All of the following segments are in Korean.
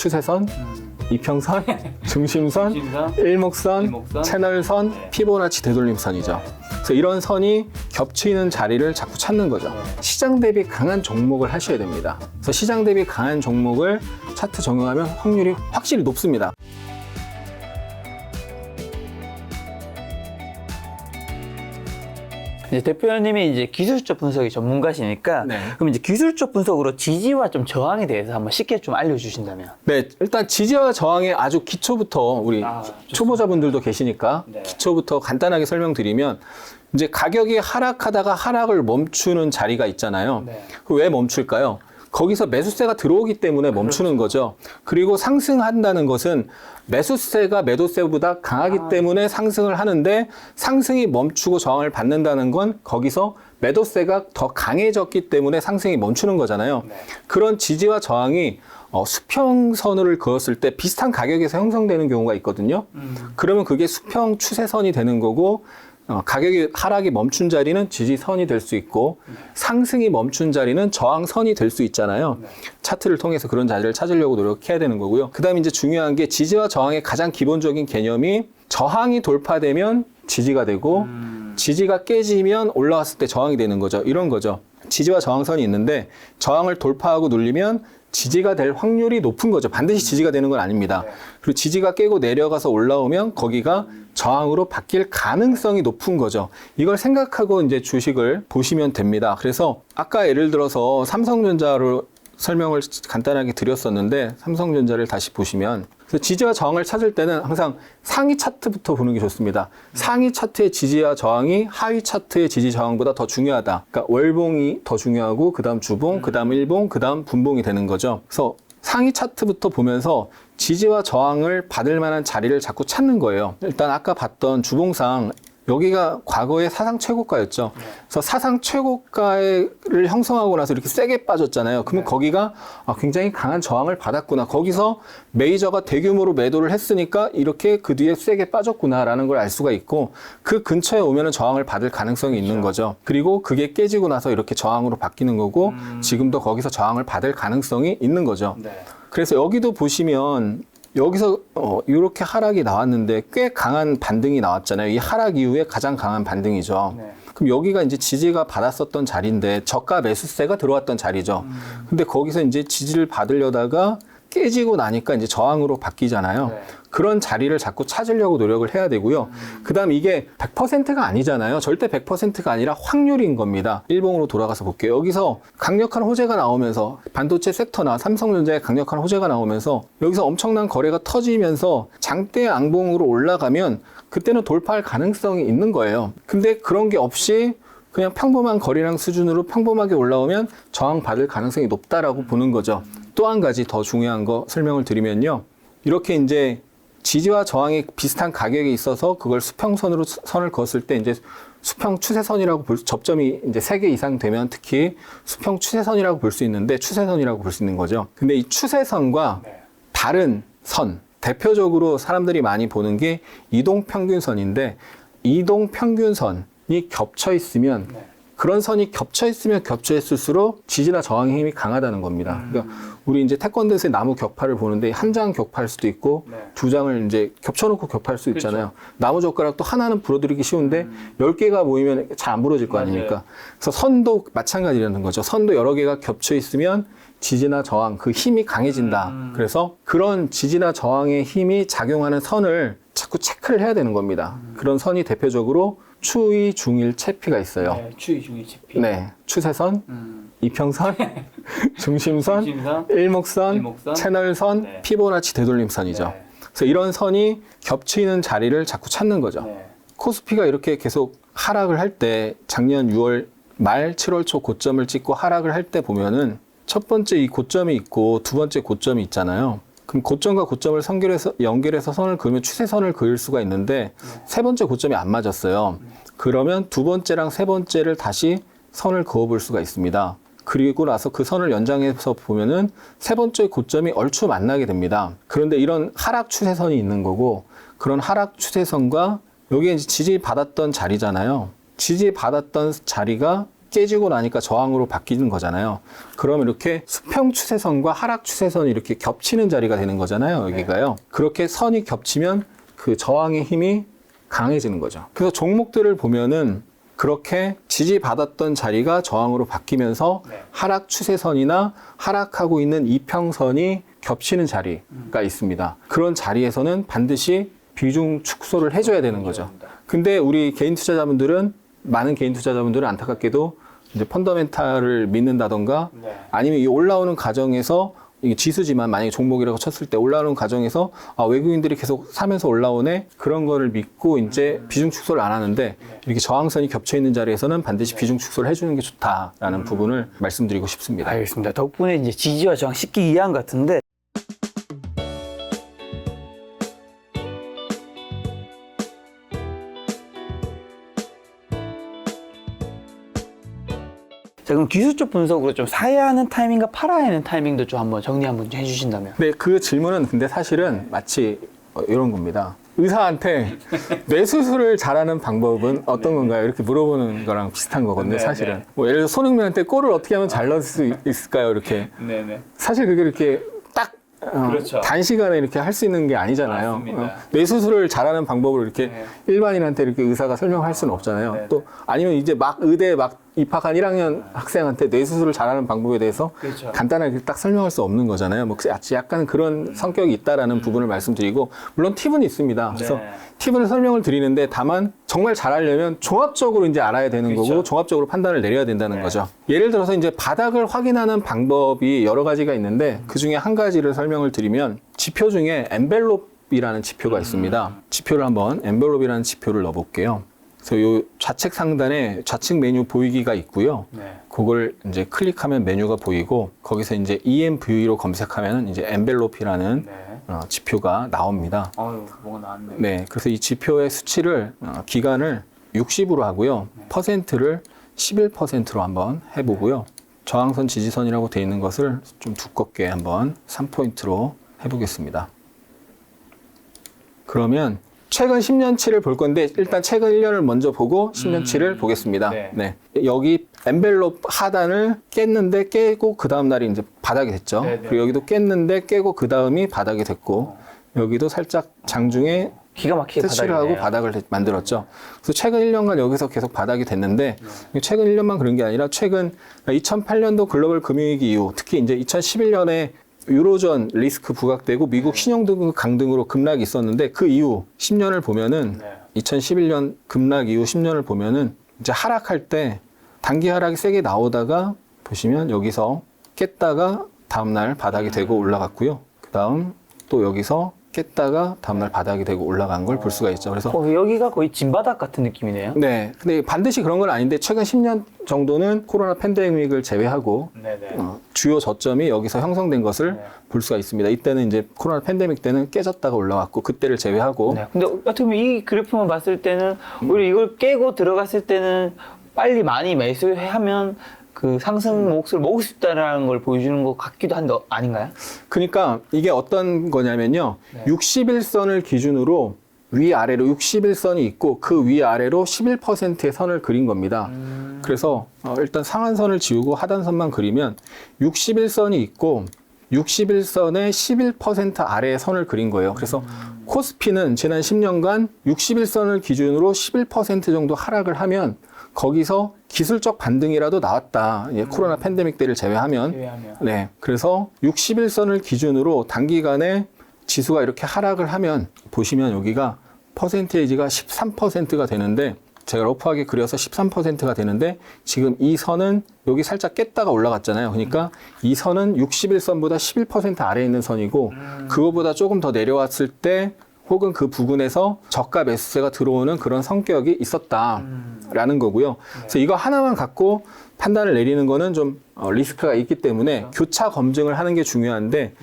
추세선, 이평선, 중심선, 중심선, 일목선, 일목선, 채널선, 네. 피보나치 되돌림선이죠. 그래서 이런 선이 겹치는 자리를 자꾸 찾는 거죠. 네. 시장 대비 강한 종목을 하셔야 됩니다. 그래서 시장 대비 강한 종목을 차트 적용하면 확률이 확실히 높습니다. 이제 대표님이 이제 기술적 분석이 전문가시니까 네. 그럼 이제 기술적 분석으로 지지와 좀 저항에 대해서 한번 쉽게 좀 알려주신다면. 네, 일단 지지와 저항의 아주 기초부터 우리 아. 초보자분들도 계시니까 네. 기초부터 간단하게 설명드리면 이제 가격이 하락하다가 하락을 멈추는 자리가 있잖아요. 네. 그왜 멈출까요? 거기서 매수세가 들어오기 때문에 멈추는 거죠. 그리고 상승한다는 것은 매수세가 매도세보다 강하기 때문에 상승을 하는데 상승이 멈추고 저항을 받는다는 건 거기서 매도세가 더 강해졌기 때문에 상승이 멈추는 거잖아요. 네. 그런 지지와 저항이 어, 수평선을 그었을 때 비슷한 가격에서 형성되는 경우가 있거든요. 그러면 그게 수평 추세선이 되는 거고 어, 가격이 하락이 멈춘 자리는 지지선이 될 수 있고 상승이 멈춘 자리는 저항선이 될 수 있잖아요. 차트를 통해서 그런 자리를 찾으려고 노력해야 되는 거고요. 그다음에 이제 중요한 게 지지와 저항의 가장 기본적인 개념이 저항이 돌파되면 지지가 되고 지지가 깨지면 올라왔을 때 저항이 되는 거죠. 이런 거죠. 지지와 저항선이 있는데 저항을 돌파하고 눌리면 지지가 될 확률이 높은 거죠. 반드시 지지가 되는 건 아닙니다. 그리고 지지가 깨고 내려가서 올라오면 거기가 저항으로 바뀔 가능성이 높은 거죠. 이걸 생각하고 이제 주식을 보시면 됩니다. 그래서 아까 예를 들어서 삼성전자로 설명을 간단하게 드렸었는데 삼성전자를 다시 보시면 지지와 저항을 찾을 때는 항상 상위 차트부터 보는 게 좋습니다. 상위 차트의 지지와 저항이 하위 차트의 지지 저항보다 더 중요하다. 그러니까 월봉이 더 중요하고 그다음 주봉, 그다음 일봉, 그다음 분봉이 되는 거죠. 그래서 상위 차트부터 보면서 지지와 저항을 받을 만한 자리를 자꾸 찾는 거예요. 일단 아까 봤던 주봉상 여기가 과거의 사상 최고가였죠. 그래서 사상 최고가를 형성하고 나서 이렇게 세게 빠졌잖아요. 그러면 거기가 아, 굉장히 강한 저항을 받았구나. 거기서 메이저가 대규모로 매도를 했으니까 이렇게 그 뒤에 세게 빠졌구나라는 걸 알 수가 있고 그 근처에 오면은 저항을 받을 가능성이 있는 거죠. 그리고 그게 깨지고 나서 이렇게 저항으로 바뀌는 거고 지금도 거기서 저항을 받을 가능성이 있는 거죠. 네. 그래서 여기도 보시면 여기서 어, 이렇게 하락이 나왔는데 꽤 강한 반등이 나왔잖아요. 이 하락 이후에 가장 강한 반등이죠. 네. 그럼 여기가 이제 지지가 받았었던 자리인데 저가 매수세가 들어왔던 자리죠. 근데 거기서 이제 지지를 받으려다가 깨지고 나니까 이제 저항으로 바뀌잖아요. 네. 그런 자리를 자꾸 찾으려고 노력을 해야 되고요. 그다음 이게 100%가 아니잖아요. 절대 100%가 아니라 확률인 겁니다. 일봉으로 돌아가서 볼게요. 여기서 강력한 호재가 나오면서 반도체 섹터나 삼성전자의 강력한 호재가 나오면서 여기서 엄청난 거래가 터지면서 장대 앙봉으로 올라가면 그때는 돌파할 가능성이 있는 거예요. 근데 그런 게 없이 그냥 평범한 거래량 수준으로 평범하게 올라오면 저항 받을 가능성이 높다라고 보는 거죠. 또 한 가지 더 중요한 거 설명을 드리면요. 이렇게 이제 지지와 저항이 비슷한 가격에 있어서 그걸 수평선으로 수- 선을 그었을 때 이제 수평 추세선이라고 볼 수, 접점이 이제 세 개 이상 되면 특히 수평 추세선이라고 볼 수 있는데 추세선이라고 볼 수 있는 거죠. 근데 이 추세선과 네. 다른 선, 대표적으로 사람들이 많이 보는 게 이동 평균선인데 이동 평균선이 겹쳐 있으면 네. 그런 선이 겹쳐 있으면 겹쳐 있을수록 지지나 저항의 힘이 강하다는 겁니다. 그러니까 우리 이제 태권도에서 나무 격파를 보는데 한 장 격파할 수도 있고 네. 두 장을 이제 겹쳐놓고 격파할 수 있잖아요. 나무 젓가락도 하나는 부러뜨리기 쉬운데 열 개가 모이면 잘 안 부러질 거. 아닙니까? 그래서 선도 마찬가지라는 거죠. 선도 여러 개가 겹쳐 있으면 지지나 저항 그 힘이 강해진다. 그래서 그런 지지나 저항의 힘이 작용하는 선을 자꾸 체크를 해야 되는 겁니다. 그런 선이 대표적으로 추위 중일 채피가 있어요. 네, 추위 중위 지피. 네, 추세선, 음. 이평선, 중심선, 중심선, 일목선, 일목선, 채널선, 네. 피보나치 되돌림선이죠. 네. 그래서 이런 선이 겹치는 자리를 자꾸 찾는 거죠. 네. 코스피가 이렇게 계속 하락을 할 때 작년 6월 말 7월 초 고점을 찍고 하락을 할 때 보면은 첫 번째 이 고점이 있고 두 번째 고점이 있잖아요. 그럼 고점과 고점을 선결해서 연결해서 선을 그으면 추세선을 그을 수가 있는데 세 번째 고점이 안 맞았어요. 그러면 두 번째랑 세 번째를 다시 선을 그어 볼 수가 있습니다. 그리고 나서 그 선을 연장해서 보면은 세 번째 고점이 얼추 만나게 됩니다. 그런데 이런 하락 추세선이 있는 거고 그런 하락 추세선과 여기에 지지 받았던 자리잖아요. 지지 받았던 자리가 깨지고 나니까 저항으로 바뀌는 거잖아요. 그러면 이렇게 수평 추세선과 하락 추세선이 이렇게 겹치는 자리가 되는 거잖아요. 여기가요. 그렇게 선이 겹치면 그 저항의 힘이 강해지는 거죠. 그래서 종목들을 보면은 그렇게 지지받았던 자리가 저항으로 바뀌면서 네. 하락 추세선이나 하락하고 있는 이평선이 겹치는 자리가 있습니다. 그런 자리에서는 반드시 비중 축소를 해줘야 되는 거죠. 근데 우리 개인 투자자분들은 많은 개인 투자자분들은 안타깝게도 이제 펀더멘탈을 믿는다던가 네. 아니면 이 올라오는 과정에서 이게 지수지만 만약에 종목이라고 쳤을 때 올라오는 과정에서 아, 외국인들이 계속 사면서 올라오네 그런 거를 믿고 이제 비중 축소를 안 하는데 이렇게 저항선이 겹쳐 있는 자리에서는 반드시 비중 축소를 해주는 게 좋다라는 부분을 말씀드리고 싶습니다. 알겠습니다. 덕분에 이제 지지와 저항 쉽게 이해한 것 같은데 그럼 기술적 분석으로 좀 사야 하는 타이밍과 팔아야 하는 타이밍도 좀 한번 정리 한번 좀 해주신다면 네, 그 질문은 근데 사실은 마치 어, 이런 겁니다. 의사한테 뇌 수술을 잘하는 방법은 어떤 건가요? 이렇게 물어보는 거랑 비슷한 거거든요, 네, 사실은. 네. 뭐 예를 들어 손흥민한테 골을 어떻게 하면 잘 넣을 수 있을까요? 이렇게. 네 네 사실 그게 이렇게 딱 어, 그렇죠. 단시간에 이렇게 할 수 있는 게 아니잖아요. 맞습니다. 어, 뇌 수술을 잘하는 방법을 이렇게 네. 일반인한테 이렇게 의사가 설명할 수는 없잖아요. 네, 또 아니면 이제 막 의대 막 입학한 1학년 학생한테 뇌 수술을 잘하는 방법에 대해서 그렇죠. 간단하게 딱 설명할 수 없는 거잖아요. 뭐 약간 그런 성격이 있다라는 부분을 말씀드리고 물론 팁은 있습니다. 그래서 네. 팁을 설명을 드리는데 다만 정말 잘하려면 종합적으로 이제 알아야 되는 그렇죠. 거고 종합적으로 판단을 내려야 된다는 네. 거죠. 예를 들어서 이제 바닥을 확인하는 방법이 여러 가지가 있는데 그 중에 한 가지를 설명을 드리면 지표 중에 엔벨롭 이라는 지표가 음. 있습니다. 지표를 한번 엔벨롭이라는 지표를 넣어볼게요. 그래서 요 좌측 상단에 좌측 메뉴 보이기가 있고요. 네. 그걸 이제 클릭하면 메뉴가 보이고 거기서 이제 EMV로 검색하면 이제 엔벨롭이라는 네. 어, 지표가 나옵니다. 어유 뭐가 나왔네 네, 그래서 이 지표의 수치를 어, 기간을 60으로 하고요. 퍼센트를 11%로 한번 해 보고요. 저항선 지지선이라고 되어 있는 것을 좀 두껍게 한번 3포인트로 해 보겠습니다. 그러면 최근 10년치를 볼 건데 일단 최근 1년을 먼저 보고 10년치를 보겠습니다. 네. 네. 여기 엔벨롭 하단을 깼는데 깨고 그 다음 날이 이제 바닥이 됐죠. 네, 네. 그리고 여기도 깼는데 깨고 그 다음이 바닥이 됐고 여기도 살짝 장중에 기가 막히게 터치를 하고. 바닥을 만들었죠. 그래서 최근 1년간 여기서 계속 바닥이 됐는데 네. 최근 1년만 그런 게 아니라 최근 2008년도 글로벌 금융위기 이후 특히 이제 2011년에 유로존 리스크 부각되고 미국 신용등급 강등으로 급락이 있었는데 그 이후 10년을 보면은 네. 2011년 급락 이후 10년을 보면은 이제 하락할 때 단기 하락이 세게 나오다가 보시면 여기서 깼다가 다음날 바닥이 되고 올라갔고요. 그 다음 또 여기서 깼다가 다음날 바닥이 되고 올라간 걸 볼 수가 있죠. 그래서 어, 여기가 거의 진바닥 같은 느낌이네요. 네, 근데 반드시 그런 건 아닌데 최근 10년 정도는 코로나 팬데믹을 제외하고 네네. 어, 주요 저점이 여기서 형성된 것을 네. 볼 수가 있습니다. 이때는 이제 코로나 팬데믹 때는 깨졌다가 올라왔고 그때를 제외하고 네. 근데 어떻게 보면 이 그래프만 봤을 때는 오히려 이걸 깨고 들어갔을 때는 빨리 많이 매수하면 그 상승 몫을 먹을 수 있다는 걸 보여주는 것 같기도 한데 어, 아닌가요? 그러니까 이게 어떤 거냐면요. 네. 61선을 기준으로 위아래로 61선이 있고 그 위아래로 11%의 선을 그린 겁니다. 음. 그래서 어, 일단 상한선을 지우고 하단선만 그리면 61선이 있고 61선의 11% 아래의 선을 그린 거예요. 그래서 코스피는 지난 10년간 61선을 기준으로 11% 정도 하락을 하면 거기서 기술적 반등이라도 나왔다. 예, 코로나 팬데믹 때를 제외하면 제외하면. 네. 그래서 61선을 기준으로 단기간에 지수가 이렇게 하락을 하면 보시면 여기가 퍼센테이지가 13%가 되는데 제가 러프하게 그려서 13%가 되는데 지금 이 선은 여기 살짝 깼다가 올라갔잖아요. 그러니까 이 선은 61선보다 11% 아래에 있는 선이고 그거보다 조금 더 내려왔을 때 혹은 그 부근에서 저가 매수세가 들어오는 그런 성격이 있었다라는 거고요. 그래서 이거 하나만 갖고 판단을 내리는 거는 좀 어, 리스크가 있기 때문에 교차 검증을 하는 게 중요한데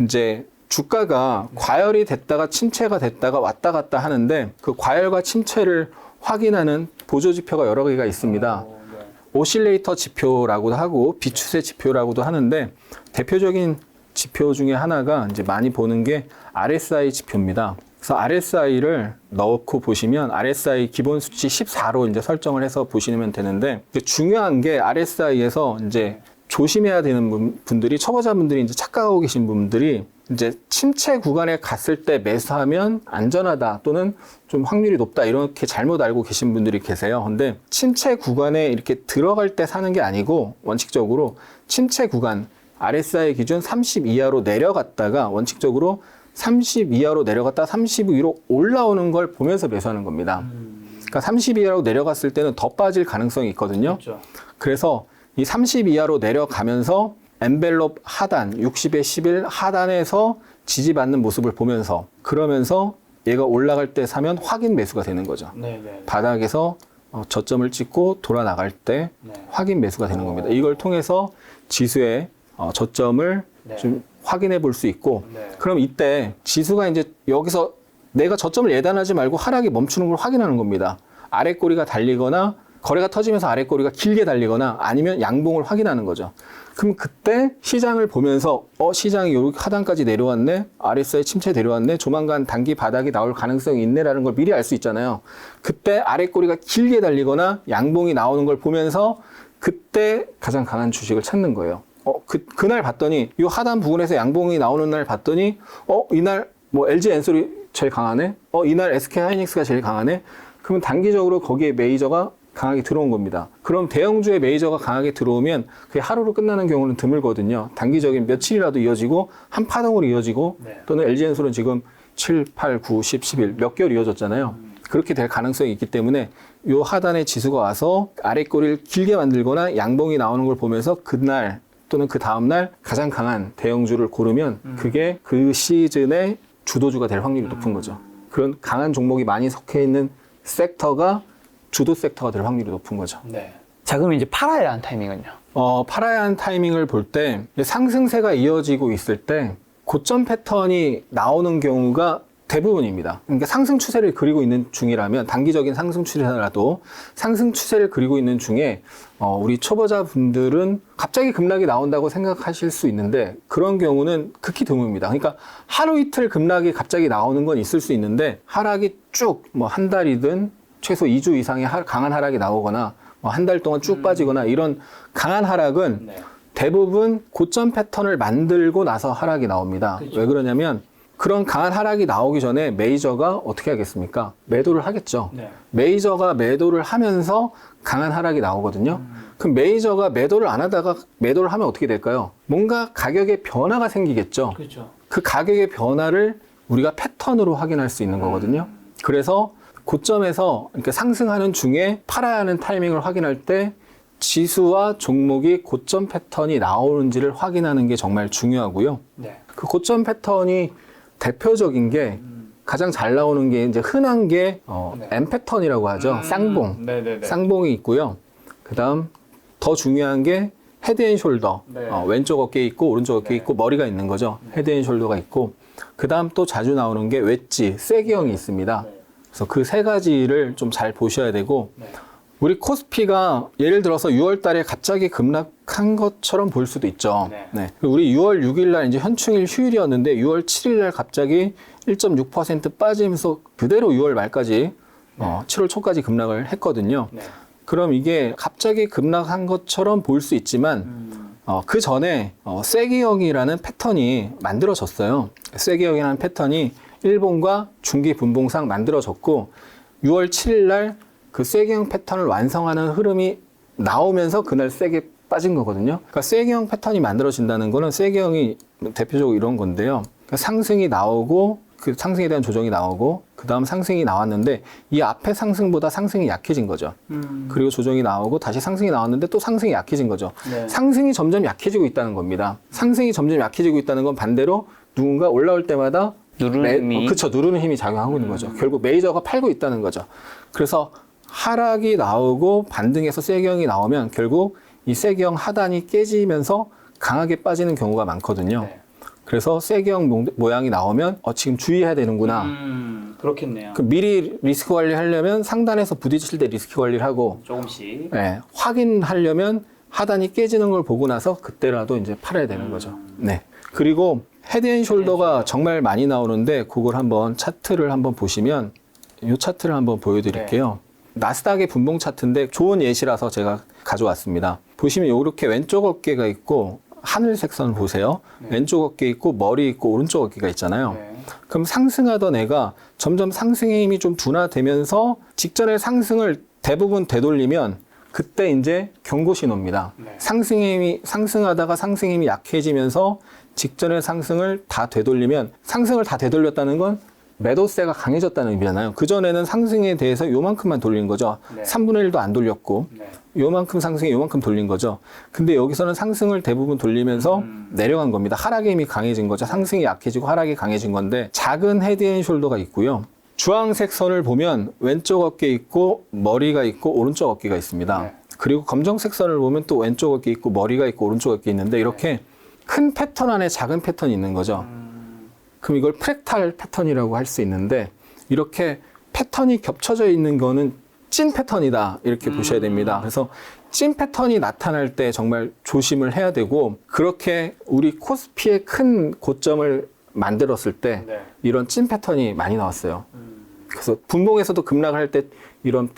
이제 주가가 과열이 됐다가 침체가 됐다가 왔다 갔다 하는데 그 과열과 침체를 확인하는 보조 지표가 여러 개가 있습니다. 오실레이터 지표라고도 하고 비추세 지표라고도 하는데 대표적인 지표 중에 하나가 이제 많이 보는 게 RSI 지표입니다. 그래서 RSI를 넣고 보시면 RSI 기본 수치 14로 이제 설정을 해서 보시면 되는데 중요한 게 RSI에서 이제 조심해야 되는 분- 분들이 초보자분들이 이제 착각하고 계신 분들이 이제 침체 구간에 갔을 때 매수하면 안전하다 또는 좀 확률이 높다 이렇게 잘못 알고 계신 분들이 계세요. 근데 침체 구간에 이렇게 들어갈 때 사는 게 아니고 원칙적으로 침체 구간 RSI 기준 30 이하로 내려갔다가 원칙적으로 30 이하로 내려갔다 30 위로 올라오는 걸 보면서 매수하는 겁니다. 그러니까 30 이하로 내려갔을 때는 더 빠질 가능성이 있거든요. 그렇죠. 그래서 이 30 이하로 내려가면서 엔벨롭 하단 60에 11 하단에서 지지받는 모습을 보면서 그러면서 얘가 올라갈 때 사면 확인 매수가 되는 거죠. 네 네. 바닥에서 어, 저점을 찍고 돌아 나갈 때 네. 확인 매수가 되는 겁니다. 이걸 통해서 지수의 어, 저점을 네. 좀 확인해 볼 수 있고 네. 그럼 이때 지수가 이제 여기서 내가 저점을 예단하지 말고 하락이 멈추는 걸 확인하는 겁니다. 아래 꼬리가 달리거나 거래가 터지면서 아래 꼬리가 길게 달리거나 아니면 양봉을 확인하는 거죠. 그럼 그때 시장을 보면서 어 시장이 여기 하단까지 내려왔네 RSI 침체 내려왔네 조만간 단기 바닥이 나올 가능성이 있네라는 걸 미리 알 수 있잖아요. 그때 아래 꼬리가 길게 달리거나 양봉이 나오는 걸 보면서 그때 가장 강한 주식을 찾는 거예요. 어, 그, 그날 봤더니, 이 하단 부분에서 양봉이 나오는 날 봤더니, 어, 이날 뭐 LG 엔솔이 제일 강하네? 어, 이날 SK 하이닉스가 제일 강하네? 그러면 단기적으로 거기에 메이저가 강하게 들어온 겁니다. 그럼 대형주의 메이저가 강하게 들어오면 그게 하루로 끝나는 경우는 드물거든요. 단기적인 며칠이라도 이어지고 한 파동으로 이어지고 네. 또는 LG 엔솔은 지금 7, 8, 9, 10, 11 몇 개월 이어졌잖아요. 그렇게 될 가능성이 있기 때문에 요 하단에 지수가 와서 아래 꼬리를 길게 만들거나 양봉이 나오는 걸 보면서 그날 또는 그 다음날 가장 강한 대형주를 고르면 그게 그 시즌의 주도주가 될 확률이 높은 거죠. 그런 강한 종목이 많이 속해 있는 섹터가 주도 섹터가 될 확률이 높은 거죠. 네. 자, 그럼 이제 팔아야 하는 타이밍은요? 어, 팔아야 하는 타이밍을 볼 때 상승세가 이어지고 있을 때 고점 패턴이 나오는 경우가 대부분입니다. 그러니까 상승 추세를 그리고 있는 중이라면 단기적인 상승 추세라도 상승 추세를 그리고 있는 중에 어, 우리 초보자 분들은 갑자기 급락이 나온다고 생각하실 수 있는데 그런 경우는 극히 드뭅니다. 그러니까 하루 이틀 급락이 갑자기 나오는 건 있을 수 있는데 하락이 쭉 뭐 한 달이든 최소 2주 이상의 하- 강한 하락이 나오거나 뭐 한 달 동안 쭉 빠지거나 이런 강한 하락은 네. 대부분 고점 패턴을 만들고 나서 하락이 나옵니다. 그죠. 왜 그러냐면 그런 강한 하락이 나오기 전에 메이저가 어떻게 하겠습니까? 매도를 하겠죠. 네. 메이저가 매도를 하면서 강한 하락이 나오거든요. 그럼 메이저가 매도를 안 하다가 매도를 하면 어떻게 될까요? 뭔가 가격에 변화가 생기겠죠. 그렇죠. 그 가격의 변화를 우리가 패턴으로 확인할 수 있는 거거든요. 그래서 고점에서 이렇게 상승하는 중에 팔아야 하는 타이밍을 확인할 때 지수와 종목이 고점 패턴이 나오는지를 확인하는 게 정말 중요하고요. 네. 그 고점 패턴이 대표적인 게 가장 잘 나오는 게 이제 흔한 게 어, 네. M 패턴이라고 하죠. 쌍봉. 네네네. 쌍봉이 있고요. 그다음 더 중요한 게 헤드앤숄더. 네. 어, 왼쪽 어깨에 있고 오른쪽 어깨에 네. 있고 머리가 있는 거죠. 헤드앤숄더가 있고 그다음 또 자주 나오는 게 웨지, 쐐기형이 있습니다. 네. 그래서 그 세 가지를 좀 잘 보셔야 되고 네. 우리 코스피가 예를 들어서 6월 달에 갑자기 급락한 것처럼 볼 수도 있죠. 네. 우리 6월 6일 날 이제 현충일 휴일이었는데 6월 7일 날 갑자기 1.6% 빠지면서 그대로 6월 말까지 어, 7월 초까지 급락을 했거든요. 네. 그럼 이게 갑자기 급락한 것처럼 보일 수 있지만 음. 어, 그 전에 어, 쐐기형이라는 패턴이 만들어졌어요. 쐐기형이라는 패턴이 일본과 중기 분봉상 만들어졌고 6월 7일 날 그 쐐기형 패턴을 완성하는 흐름이 나오면서 그날 세게 빠진 거거든요. 그러니까 쐐기형 패턴이 만들어진다는 거는 쐐기형이 대표적으로 이런 건데요. 그러니까 상승이 나오고 그 상승에 대한 조정이 나오고 그 다음 상승이 나왔는데 이 앞에 상승보다 상승이 약해진 거죠. 음. 그리고 조정이 나오고 다시 상승이 나왔는데 또 상승이 약해진 거죠. 네. 상승이 점점 약해지고 있다는 겁니다. 상승이 점점 약해지고 있다는 건 반대로 누군가 올라올 때마다 누르는 힘이. 그쵸 누르는 힘이 작용하고 있는 거죠. 결국 메이저가 팔고 있다는 거죠. 그래서 하락이 나오고 반등해서 쐐기형이 나오면 결국 이 쐐기형 하단이 깨지면서 강하게 빠지는 경우가 많거든요. 네. 그래서 모- 모양이 나오면 어, 지금 주의해야 되는구나. 음, 그렇겠네요. 그 미리 리스크 관리하려면 상단에서 부딪힐 때 리스크 관리를 하고 조금씩. 예, 확인하려면 하단이 깨지는 걸 보고 나서 그때라도 이제 팔아야 되는 거죠. 네. 그리고 헤드앤숄더가 정말 많이 나오는데 그걸 한번 차트를 한번 보시면 이 차트를 한번 보여드릴게요. 나스닥의 분봉 차트인데 좋은 예시라서 제가 가져왔습니다. 보시면 이렇게 왼쪽 어깨가 있고 하늘색 선 보세요. 왼쪽 어깨 있고 머리 있고 오른쪽 어깨가 있잖아요. 네. 그럼 상승하던 애가 점점 상승의 힘이 좀 둔화되면서 직전의 상승을 대부분 되돌리면 그때 이제 경고 신호입니다. 네. 상승의 힘이 상승하다가 상승의 힘이 약해지면서 직전의 상승을 다 되돌리면 상승을 다 되돌렸다는 건 매도세가 강해졌다는 의미잖아요. 그전에는 상승에 대해서 요만큼만 돌린 거죠. 네. 3분의 1도 안 돌렸고 네. 요만큼 상승에 요만큼 돌린 거죠. 근데 여기서는 상승을 대부분 돌리면서 음. 내려간 겁니다. 하락의 힘이 강해진 거죠. 상승이 약해지고 하락이 강해진 건데 작은 헤드앤숄더가 있고요. 주황색 선을 보면 왼쪽 어깨 있고 머리가 있고 오른쪽 어깨가 있습니다. 네. 그리고 검정색 선을 보면 또 왼쪽 어깨 있고 머리가 있고 오른쪽 어깨 있는데 이렇게 큰 패턴 안에 작은 패턴이 있는 거죠. 그럼 이걸 프랙탈 패턴이라고 할 수 있는데 이렇게 패턴이 겹쳐져 있는 거는 찐 패턴이다 이렇게 보셔야 됩니다. 그래서 찐 패턴이 나타날 때 정말 조심을 해야 되고 그렇게 우리 코스피의 큰 고점을 만들었을 때 네. 이런 찐 패턴이 많이 나왔어요. 그래서 분봉에서도 급락할 때 이런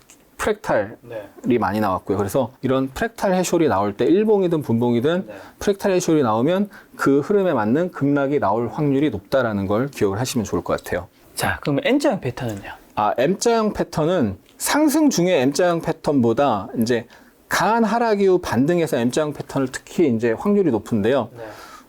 프랙탈이 네. 많이 나왔고요. 그래서 이런 프랙탈 해쇼리 나올 때 일봉이든 분봉이든 네. 프랙탈 해쇼리 나오면 그 흐름에 맞는 급락이 나올 확률이 높다라는 걸 기억을 하시면 좋을 것 같아요. 자, 그럼 N자형 패턴은요? 아, M자형 패턴은 상승 중에 M자형 패턴보다 이제 강한 하락 이후 반등해서 M자형 패턴을 특히 이제 확률이 높은데요. 네.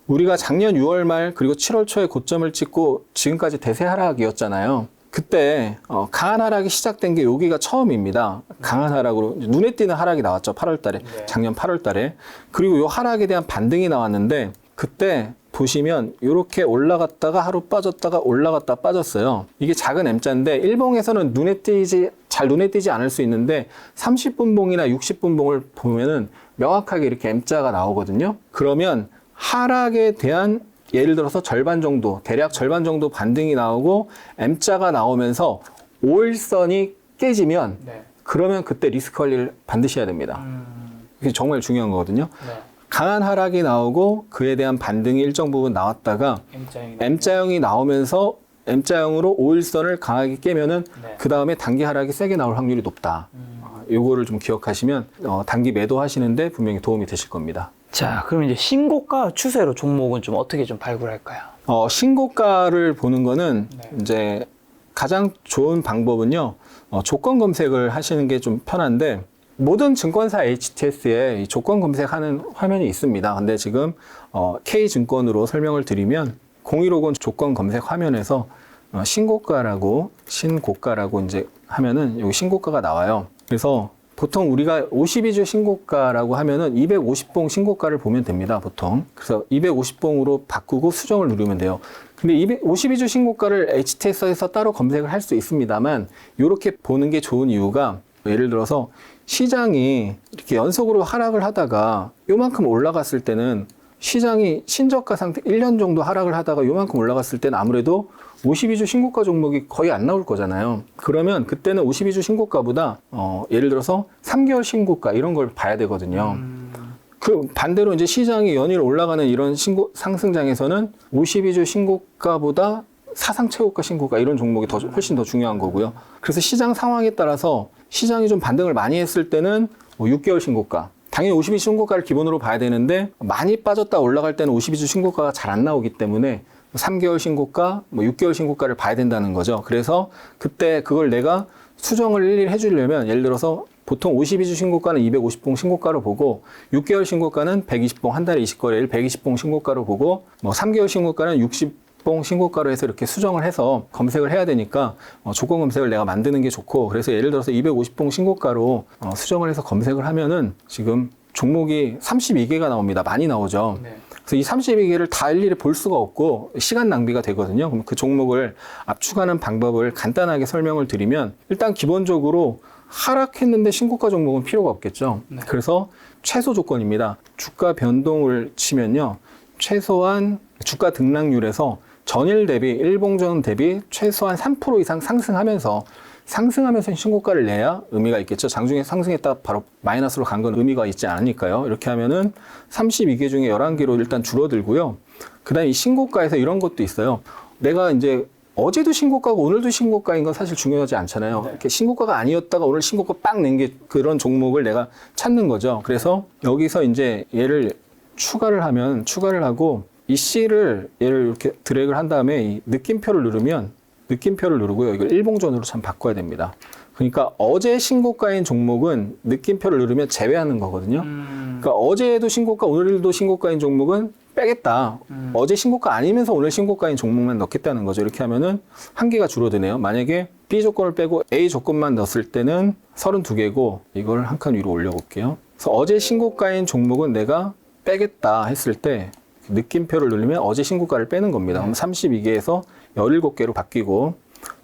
우리가 작년 6월 말 그리고 7월 초에 고점을 찍고 지금까지 대세 하락이었잖아요. 그때 어, 강한 하락이 시작된 게 여기가 처음입니다. 강한 하락으로 눈에 띄는 하락이 나왔죠. 8월 달에. 네. 작년 8월 달에. 그리고 요 하락에 대한 반등이 나왔는데 그때 보시면 이렇게 올라갔다가 하루 빠졌다가 올라갔다 빠졌어요. 이게 작은 M자인데 일봉에서는 눈에 띄지 잘 눈에 띄지 않을 수 있는데 30분 봉이나 60분 봉을 보면은 명확하게 이렇게 M자가 나오거든요. 그러면 하락에 대한 예를 들어서 절반 정도, 대략 절반 정도 반등이 나오고 M자가 나오면서 5일선이 깨지면 네. 그러면 그때 리스크 관리를 반드시 해야 됩니다. 음. 이게 정말 중요한 거거든요. 네. 강한 하락이 나오고 그에 대한 반등이 일정 부분 나왔다가 M자형이 M자형이 나오면서 M자형으로 5일선을 강하게 깨면은 네. 그 다음에 단기 하락이 세게 나올 확률이 높다. 음. 어, 요거를 좀 기억하시면 어, 단기 매도 하시는데 분명히 도움이 되실 겁니다. 자, 그럼 이제 신고가 추세로 종목은 좀 어떻게 좀 발굴할까요? 어, 신고가를 보는 거는 네. 이제 가장 좋은 방법은요, 어, 조건 검색을 하시는 게 좀 편한데, 모든 증권사 HTS에 이 조건 검색하는 화면이 있습니다. 근데 지금 어, K증권으로 설명을 드리면 0150 조건 검색 화면에서 어, 신고가라고 신고가라고 이제 하면은 여기 신고가가 나와요. 그래서 보통 우리가 52주 신고가라고 하면은 250봉 신고가를 보면 됩니다, 보통. 그래서 250봉으로 바꾸고 수정을 누르면 돼요. 근데 52주 신고가를 HTS에서 따로 검색을 할 수 있습니다만, 이렇게 보는 게 좋은 이유가 예를 들어서 시장이 이렇게 연속으로 하락을 하다가 요만큼 올라갔을 때는 시장이 신저가 상태 1년 정도 하락을 하다가 요만큼 올라갔을 때는 아무래도 52주 신고가 종목이 거의 안 나올 거잖아요. 그러면 그때는 52주 신고가보다 어, 예를 들어서 3개월 신고가 이런 걸 봐야 되거든요. 그 반대로 이제 시장이 연일 올라가는 이런 신고 상승장에서는 52주 신고가보다 사상 최고가 신고가 이런 종목이 더 훨씬 더 중요한 거고요. 그래서 시장 상황에 따라서 시장이 좀 반등을 많이 했을 때는 뭐 6개월 신고가 당연히 52주 신고가를 기본으로 봐야 되는데 많이 빠졌다 올라갈 때는 52주 신고가가 잘 안 나오기 때문에 3개월 신고가, 뭐 6개월 신고가를 봐야 된다는 거죠. 그래서 그때 그걸 내가 수정을 일일이 해주려면 예를 들어서 보통 52주 신고가는 250봉 신고가로 보고 6개월 신고가는 120봉 한 달에 20거래일 120봉 신고가로 보고 뭐 3개월 신고가는 60봉 신고가로 해서 이렇게 수정을 해서 검색을 해야 되니까 어, 조건 검색을 내가 만드는 게 좋고 그래서 예를 들어서 250봉 신고가로 어, 수정을 해서 검색을 하면은 지금 종목이 32개가 나옵니다. 많이 나오죠. 네. 그래서 이 32개를 다 일일이 볼 수가 없고 시간 낭비가 되거든요. 그럼 그 종목을 압축하는 방법을 간단하게 설명을 드리면 일단 기본적으로 하락했는데 신고가 종목은 필요가 없겠죠. 네. 그래서 최소 조건입니다. 주가 변동을 치면요. 최소한 주가 등락률에서 전일 대비 일봉전 대비 최소한 3% 이상 상승하면서 상승하면서 신고가를 내야 의미가 있겠죠. 장중에 상승했다 바로 마이너스로 간 건 의미가 있지 않으니까요. 이렇게 하면은 32개 중에 11개로 일단 줄어들고요. 그다음에 이 신고가에서 이런 것도 있어요. 내가 이제 어제도 신고가고 오늘도 신고가인 건 사실 중요하지 않잖아요. 이렇게 신고가가 아니었다가 오늘 신고가 빵 낸 게 그런 종목을 내가 찾는 거죠. 그래서 여기서 이제 얘를 추가를 하면 추가를 하고 이 C를 얘를 이렇게 드래그를 한 다음에 이 느낌표를 누르면 느낌표를 누르고요. 이걸 일봉전으로 참 바꿔야 됩니다. 그러니까 어제 신고가인 종목은 느낌표를 누르면 제외하는 거거든요. 그러니까 어제도 신고가, 오늘도 신고가인 종목은 빼겠다. 어제 신고가 아니면서 오늘 신고가인 종목만 넣겠다는 거죠. 이렇게 하면은 한 개가 줄어드네요. 만약에 B 조건을 빼고 A 조건만 넣었을 때는 32개고 이걸 한 칸 위로 올려볼게요. 그래서 어제 신고가인 종목은 내가 빼겠다 했을 때 느낌표를 누르면 어제 신고가를 빼는 겁니다. 그럼 32개에서 17개로 바뀌고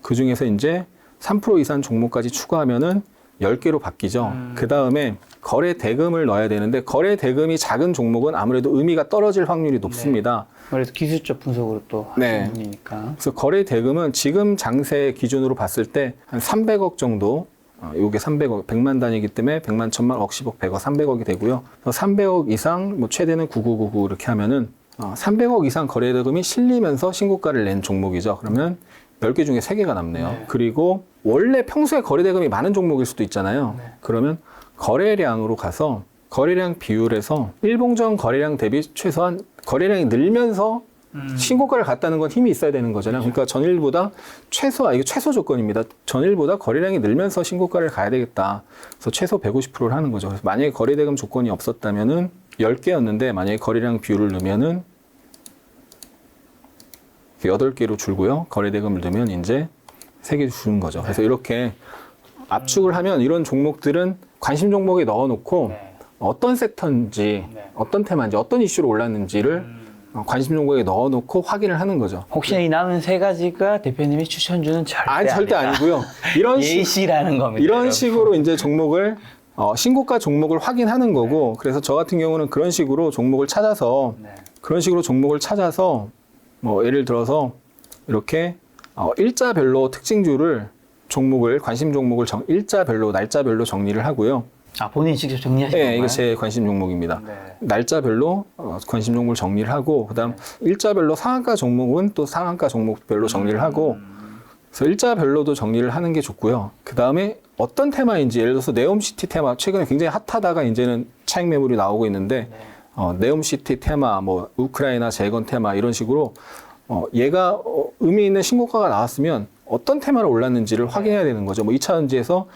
그 중에서 이제 3% 이상 종목까지 추가하면은 10개로 바뀌죠. 그 다음에 거래 대금을 넣어야 되는데 거래 대금이 작은 종목은 아무래도 의미가 떨어질 확률이 높습니다. 그래서 기술적 분석으로 또 네. 하는 분이니까. 그래서 거래 대금은 지금 장세 기준으로 봤을 때 한 300억 정도 어, 요게 300억, 100만 단위이기 때문에 100만, 1000만, 억, 10억, 100억, 300억이 되고요. 그래서 300억 이상, 뭐 최대는 9999 이렇게 하면은 어, 300억 이상 거래 대금이 실리면서 신고가를 낸 종목이죠. 그러면 10개 중에 3개가 남네요. 그리고 원래 평소에 거래 대금이 많은 종목일 수도 있잖아요. 그러면 거래량으로 가서 거래량 비율에서 일봉전 거래량 대비 최소한 거래량이 늘면서 신고가를 갔다는 건 힘이 있어야 되는 거잖아요. 그러니까 전일보다 최소, 아, 이게 최소 조건입니다. 전일보다 거래량이 늘면서 신고가를 가야 되겠다. 그래서 최소 150%를 하는 거죠. 그래서 만약에 거래대금 조건이 없었다면은 10개였는데 만약에 거래량 비율을 넣으면은 8개로 줄고요. 거래대금을 넣으면 이제 3개 주는 거죠. 그래서 이렇게 압축을 하면 이런 종목들은 관심 종목에 넣어놓고 네. 어떤 섹터인지 네. 어떤 테마인지 어떤 이슈로 올랐는지를 어, 관심 종목에 넣어놓고 확인을 하는 거죠. 혹시나 이 남은 세 가지가 대표님이 추천주는 절대 아니 절대 아니다. 아니고요. 이런 식 예시라는 겁니다. 이런 여러분. 식으로 이제 종목을 어, 신고가 종목을 확인하는 거고 그래서 저 같은 경우는 그런 식으로 종목을 찾아서 네. 그런 식으로 종목을 찾아서 뭐 예를 들어서 이렇게 어, 일자별로 특징주를 종목을 관심 종목을 정, 일자별로 날짜별로 정리를 하고요. 아 본인이 직접 정리하신 네, 건가요? 이게 제 관심 종목입니다. 네. 날짜별로 어, 관심 종목을 정리를 하고 그다음 일자별로 상한가 종목은 또 상한가 종목별로 정리를 하고 그래서 일자별로도 정리를 하는 게 좋고요. 그다음에 어떤 테마인지 예를 들어서 네옴시티 테마 최근에 굉장히 핫하다가 이제는 차익 매물이 나오고 있는데 어, 네옴시티 테마 뭐 우크라이나 재건 테마 이런 식으로 어, 얘가 어, 의미 있는 신고가가 나왔으면 어떤 테마로 올랐는지를 확인해야 되는 거죠. 뭐 2차 전지에서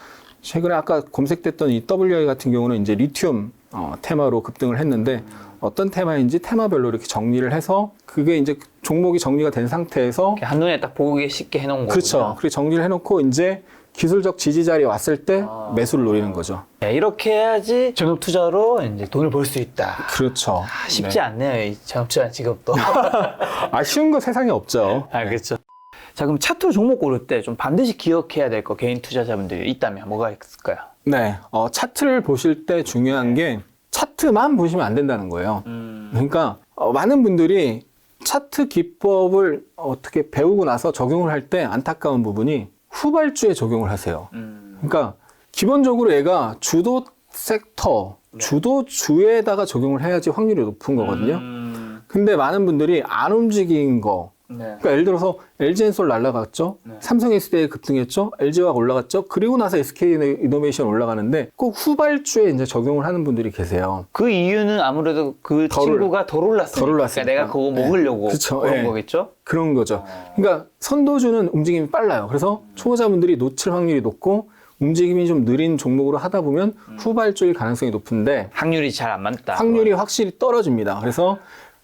최근에 아까 검색됐던 이 WI 같은 경우는 이제 리튬 어, 테마로 급등을 했는데 어떤 테마인지 테마별로 이렇게 정리를 해서 그게 이제 종목이 정리가 된 상태에서 한눈에 딱 보기 쉽게 해놓은 거군요. 그렇죠. 그렇게 정리를 해놓고 이제 기술적 지지 자리에 왔을 때 아. 매수를 노리는 거죠. 네, 이렇게 해야지 전업 투자로 이제 돈을 벌 수 있다. 그렇죠. 아, 쉽지 않네요, 이 전업 투자 직업도. 아 쉬운 거 세상에 없죠. 아, 그렇죠. 자, 그럼 차트로 종목 고를 때 좀 반드시 기억해야 될 거 개인 투자자분들이 있다면 뭐가 있을까요? 네, 어, 차트를 보실 때 중요한 게 차트만 보시면 안 된다는 거예요. 음. 그러니까 어, 많은 분들이 차트 기법을 어떻게 배우고 나서 적용을 할 때 안타까운 부분이 후발주에 적용을 하세요. 음. 그러니까 기본적으로 얘가 주도 섹터, 주도 주에다가 적용을 해야지 확률이 높은 거거든요. 음. 근데 많은 분들이 안 움직인 거. 네. 그러니까 예를 들어서 LG엔솔 날라갔죠. 네. 삼성 SDI 급등했죠. LG화학 올라갔죠. 그리고 나서 SK 이노베이션 올라가는데 꼭 후발주에 이제 적용을 하는 분들이 계세요. 그 이유는 아무래도 그 덜 친구가 덜 올랐으니까. 덜 올랐으니까. 내가 그거 네. 먹으려고 그쵸. 그런 네. 거겠죠? 그런 거죠. 그러니까 선도주는 움직임이 빨라요. 그래서 초보자분들이 놓칠 확률이 높고 움직임이 좀 느린 종목으로 하다 보면 후발주일 가능성이 높은데 확률이 잘 안 맞다. 확률이 확실히 떨어집니다. 그래서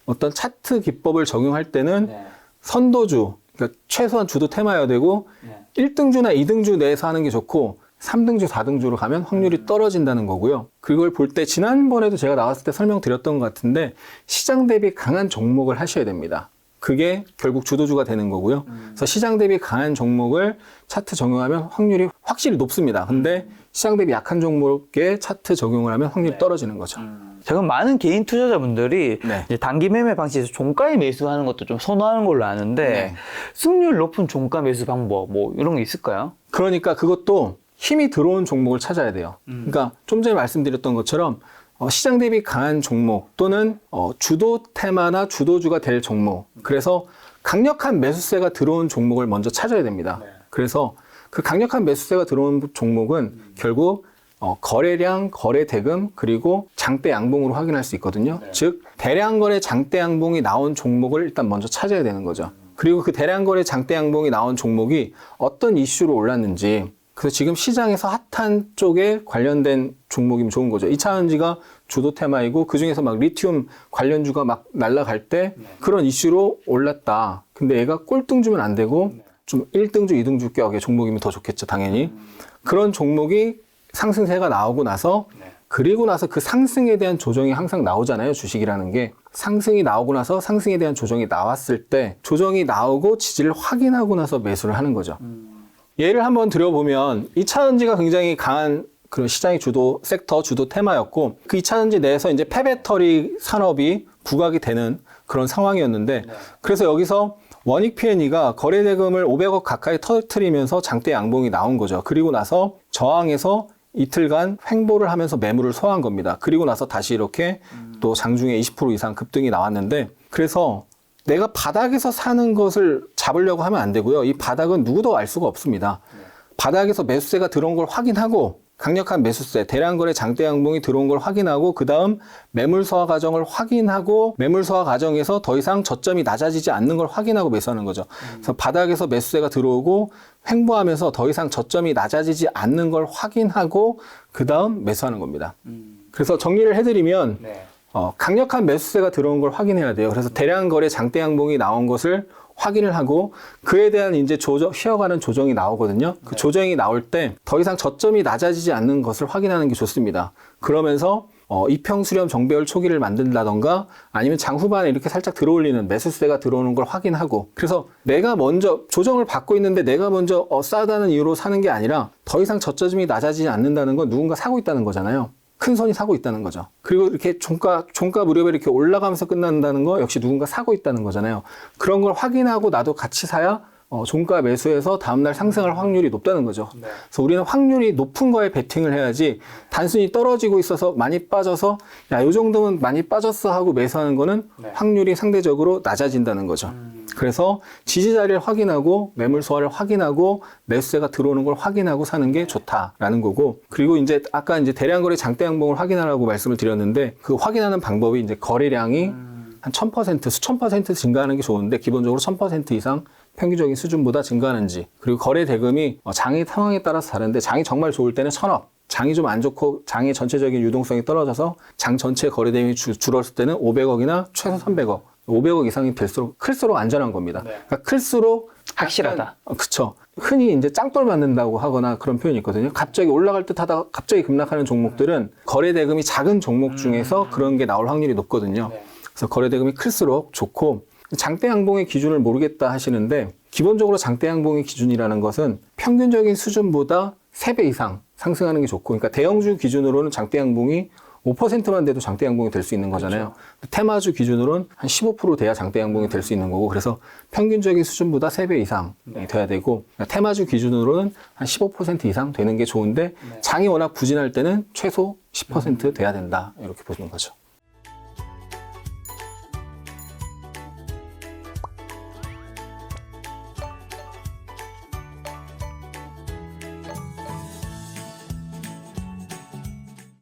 어떤 차트 기법을 적용할 때는 네. 선도주, 그러니까 최소한 주도 테마여야 되고 네. 1등주나 2등주 내에서 하는 게 좋고 3등주, 4등주로 가면 확률이 떨어진다는 거고요. 그걸 볼 때 지난번에도 제가 나왔을 때 설명드렸던 것 같은데 시장 대비 강한 종목을 하셔야 됩니다. 그게 결국 주도주가 되는 거고요. 그래서 시장 대비 강한 종목을 차트 적용하면 확률이 확실히 높습니다. 근데 시장 대비 약한 종목에 차트 적용을 하면 확률이 떨어지는 거죠. 자, 그럼 많은 개인 투자자분들이 네. 이제 단기 매매 방식에서 종가에 매수하는 것도 좀 선호하는 걸로 아는데 네. 승률 높은 종가 매수 방법 뭐 이런 게 있을까요? 그러니까 그것도 힘이 들어온 종목을 찾아야 돼요. 그러니까 좀 전에 말씀드렸던 것처럼 어, 시장 대비 강한 종목 또는 어, 주도 테마나 주도주가 될 종목. 그래서 강력한 매수세가 들어온 종목을 먼저 찾아야 됩니다. 그래서 그 강력한 매수세가 들어온 종목은 결국 어, 거래량, 거래 대금, 그리고 장대 양봉으로 확인할 수 있거든요. 즉, 대량 거래 장대 양봉이 나온 종목을 일단 먼저 찾아야 되는 거죠. 그리고 그 대량 거래 장대 양봉이 나온 종목이 어떤 이슈로 올랐는지, 그래서 지금 시장에서 핫한 쪽에 관련된 종목이면 좋은 거죠. 이차전지가 주도 테마이고 그 중에서 막 리튬 관련주가 막 날아갈 때 그런 이슈로 올랐다. 근데 얘가 꼴등 주면 안 되고 좀 1등주, 2등주 격의 종목이면 더 좋겠죠, 당연히. 그런 종목이 상승세가 나오고 나서 그리고 나서 그 상승에 대한 조정이 항상 나오잖아요, 주식이라는 게. 상승이 나오고 나서 상승에 대한 조정이 나왔을 때 조정이 나오고 지지를 확인하고 나서 매수를 하는 거죠. 예를 한번 들어보면 2차전지가 굉장히 강한 그런 시장의 주도 섹터, 주도 테마였고 그 2차전지 내에서 이제 폐배터리 산업이 부각이 되는 그런 상황이었는데 그래서 여기서 원익 P&E가 거래 대금을 500억 가까이 터뜨리면서 장대 양봉이 나온 거죠. 그리고 나서 저항에서 이틀간 횡보를 하면서 매물을 소화한 겁니다. 그리고 나서 다시 이렇게 또 장중에 20% 이상 급등이 나왔는데 그래서 내가 바닥에서 사는 것을 잡으려고 하면 안 되고요. 이 바닥은 누구도 알 수가 없습니다. 바닥에서 매수세가 들어온 걸 확인하고 강력한 매수세, 대량 거래 장대 양봉이 들어온 걸 확인하고 그 다음 매물 소화 과정을 확인하고 매물 소화 과정에서 더 이상 저점이 낮아지지 않는 걸 확인하고 매수하는 거죠. 그래서 바닥에서 매수세가 들어오고 횡보하면서 더 이상 저점이 낮아지지 않는 걸 확인하고 그 다음 매수하는 겁니다. 그래서 정리를 해드리면 네. 어, 강력한 매수세가 들어온 걸 확인해야 돼요. 그래서 대량 거래 장대 양봉이 나온 것을 확인을 하고 그에 대한 이제 조정, 쉬어가는 조정이 나오거든요. 그 조정이 나올 때 더 이상 저점이 낮아지지 않는 것을 확인하는 게 좋습니다. 그러면서 어, 이평 수렴 정배열 초기를 만든다던가 아니면 장 후반에 이렇게 살짝 들어올리는 매수세가 들어오는 걸 확인하고 그래서 내가 먼저 조정을 받고 있는데 내가 먼저 어, 싸다는 이유로 사는 게 아니라 더 이상 저점이 낮아지지 않는다는 건 누군가 사고 있다는 거잖아요. 큰 손이 사고 있다는 거죠. 그리고 이렇게 종가, 종가 무렵에 이렇게 올라가면서 끝난다는 거 역시 누군가 사고 있다는 거잖아요. 그런 걸 확인하고 나도 같이 사야 어, 종가 매수해서 다음날 상승할 확률이 높다는 거죠. 그래서 우리는 확률이 높은 거에 베팅을 해야지 단순히 떨어지고 있어서 많이 빠져서 야, 요 정도면 많이 빠졌어 하고 매수하는 거는 확률이 상대적으로 낮아진다는 거죠. 그래서 지지 자리를 확인하고 매물 소화를 확인하고 매수세가 들어오는 걸 확인하고 사는 게 좋다라는 거고 그리고 이제 아까 이제 대량 거래 장대 양봉을 확인하라고 말씀을 드렸는데 그 확인하는 방법이 이제 거래량이 한1000% 수천 퍼센트 증가하는 게 좋은데 기본적으로 1000% 이상 평균적인 수준보다 증가하는지 그리고 거래 대금이 어, 장의 상황에 따라서 다른데 장이 정말 좋을 때는 천억 장이 좀 안 좋고 장의 전체적인 유동성이 떨어져서 장 전체 거래 대금이 줄- 줄었을 때는 500억이나 최소 300억 500억 이상이 될수록 클수록 안전한 겁니다. 그러니까 클수록 확실하다. 어, 그쵸. 흔히 이제 짱돌 맞는다고 하거나 그런 표현이 있거든요. 갑자기 올라갈 듯 하다가 갑자기 급락하는 종목들은 거래 대금이 작은 종목 중에서 그런 게 나올 확률이 높거든요. 그래서 거래 대금이 클수록 좋고 장대 양봉의 기준을 모르겠다 하시는데 기본적으로 장대 양봉의 기준이라는 것은 평균적인 수준보다 3배 이상 상승하는 게 좋고 그러니까 대형주 기준으로는 장대 양봉이 5%만 돼도 장대 양봉이 될 수 있는 거잖아요. 테마주 기준으로는 한 15% 돼야 장대 양봉이 될 수 있는 거고 그래서 평균적인 수준보다 3배 이상이 돼야 되고 그러니까 테마주 기준으로는 한 15% 이상 되는 게 좋은데 장이 워낙 부진할 때는 최소 10% 돼야 된다 이렇게 보시는 거죠.